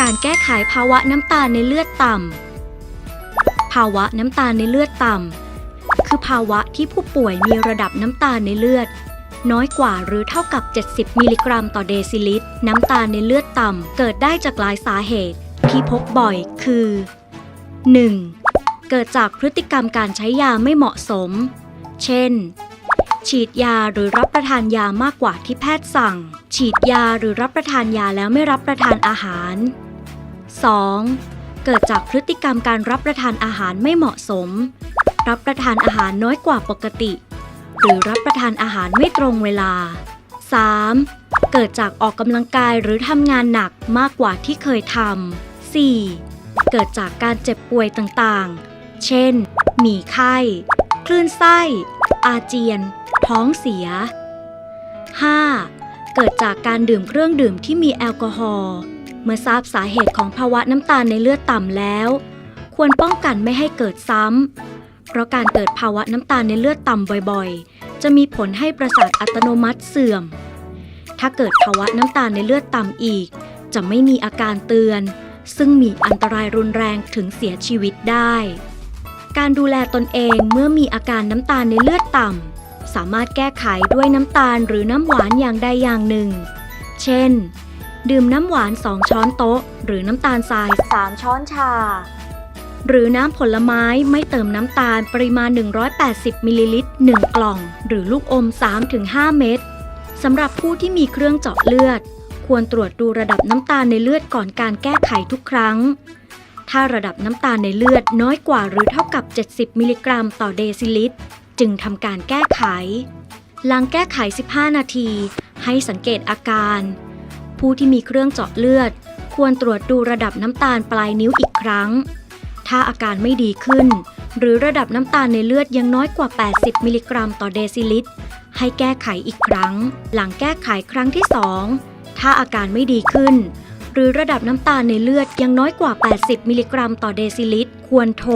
การแก้ไขภาวะน้ำตาลในเลือดต่ำ ภาวะน้ำตาลในเลือดต่ำ คือภาวะที่ผู้ป่วยมีระดับน้ำตาลในเลือด น้อยกว่าหรือเท่ากับ 70 มิลลิกรัมต่อเดซิลิตร น้ำตาลในเลือดต่ำ เกิดได้จากหลายสาเหตุที่พบบ่อยคือ 1. เกิดจากพฤติกรรมการใช้ยาไม่เหมาะสม เช่น ฉีดยาหรือรับประทานยามากกว่าที่แพทย์สั่ง ฉีดยาหรือรับประทานยาแล้วไม่รับประทานอาหาร 2. เกิดจากพฤติกรรมการรับประทานอาหารไม่เหมาะสม รับประทานอาหารน้อยกว่าปกติ หรือรับประทานอาหารไม่ตรงเวลา 3. เกิดจากออกกำลังกายหรือทำงานหนักมากกว่าที่เคยทำ 4. เกิดจากการเจ็บป่วยต่างๆ เช่น มีไข้ คลื่นไส้ อาเจียน ท้องเสีย 5. เกิดจากการดื่มเครื่องดื่มที่มีแอลกอฮอล์ เมื่อทราบสาเหตุของภาวะน้ำตาลในเลือดต่ำแล้ว ควรป้องกันไม่ให้เกิดซ้ำ เพราะการเกิดภาวะน้ำตาลในเลือดต่ำบ่อยๆ จะมีผลให้ประสาทอัตโนมัติเสื่อม ถ้าเกิดภาวะน้ำตาลในเลือดต่ำอีก จะไม่มีอาการเตือน ซึ่งมีอันตรายรุนแรงถึงเสียชีวิตได้ การดูแลตนเองเมื่อมีอาการน้ำตาลในเลือดต่ำสามารถแก้ไขด้วยน้ำตาลหรือน้ำหวานอย่างใดอย่างหนึ่ง เช่น ดื่มน้ำหวาน 2 ช้อนโต๊ะ หรือน้ำตาลทราย 3 ช้อนชา หรือน้ำผลไม้ไม่เติมน้ำตาลปริมาณ 180 มิลลิลิตร 1 กล่อง หรือลูกอม 3-5 เม็ดสำหรับผู้ที่มีเครื่องเจาะเลือด ควรตรวจดูระดับน้ำตาลในเลือดก่อนการแก้ไขทุกครั้ง ถ้าระดับน้ำตาลในเลือดน้อยกว่าหรือเท่ากับ 70 มิลลิกรัมต่อเดซิลิตร จึงทำการแก้ไข หลังแก้ไข 15 นาที ให้สังเกตอาการ ผู้ที่มีเครื่องเจาะเลือด ควรตรวจดูระดับน้ำตาลปลายนิ้วอีกครั้ง ถ้าอาการไม่ดีขึ้น หรือระดับน้ำตาลในเลือดยังน้อยกว่า 80 มิลลิกรัมต่อเดซิลิตร ให้แก้ไขอีกครั้ง หลังแก้ไขครั้งที่ 2 ถ้าอาการไม่ดีขึ้น หรือระดับน้ำตาลในเลือดยังน้อยกว่า 80 มิลลิกรัมต่อเดซิลิตร ควรโทร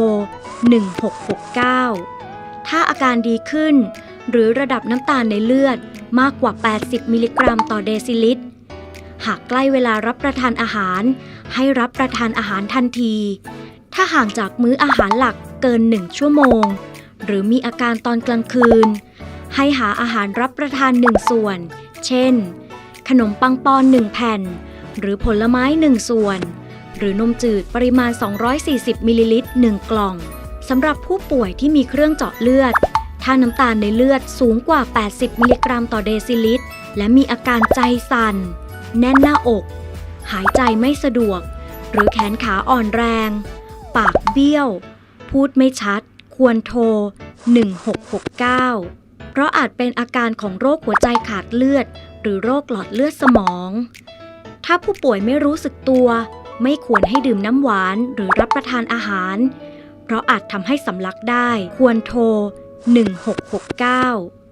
1669 ถ้าอาการดีขึ้น หรือระดับน้ำตาลในเลือดมากกว่า 80 มิลลิกรัมต่อเดซิลิตร หากใกล้เวลารับประทานอาหาร ให้รับประทานอาหารทันที ถ้าห่างจากมื้ออาหารหลักเกิน1ชั่วโมง หรือมีอาการตอนกลางคืน ให้หาอาหารรับประทาน1ส่วน เช่น ขนมปังปอน1แผ่น หรือผลไม้1ส่วน หรือนมจืดปริมาณ 240มิลลิลิตร1กล่องสำหรับผู้ป่วยที่มีเครื่องเจาะเลือด ถ้าน้ำตาลในเลือดสูงกว่า 80 มิลลิกรัมต่อเดซิลิตร และมีอาการใจสั่น แน่นหน้าอก หายใจไม่สะดวก หรือแขนขาอ่อนแรง ปากเบี้ยว พูดไม่ชัด ควรโทร 1669 เพราะอาจเป็นอาการของโรคหัวใจขาดเลือด หรือโรคหลอดเลือดสมอง ถ้าผู้ป่วยไม่รู้สึกตัว ไม่ควรให้ดื่มน้ำหวานหรือรับประทานอาหาร เพราะอาจทำให้สำลักได้ ควรโทร 1669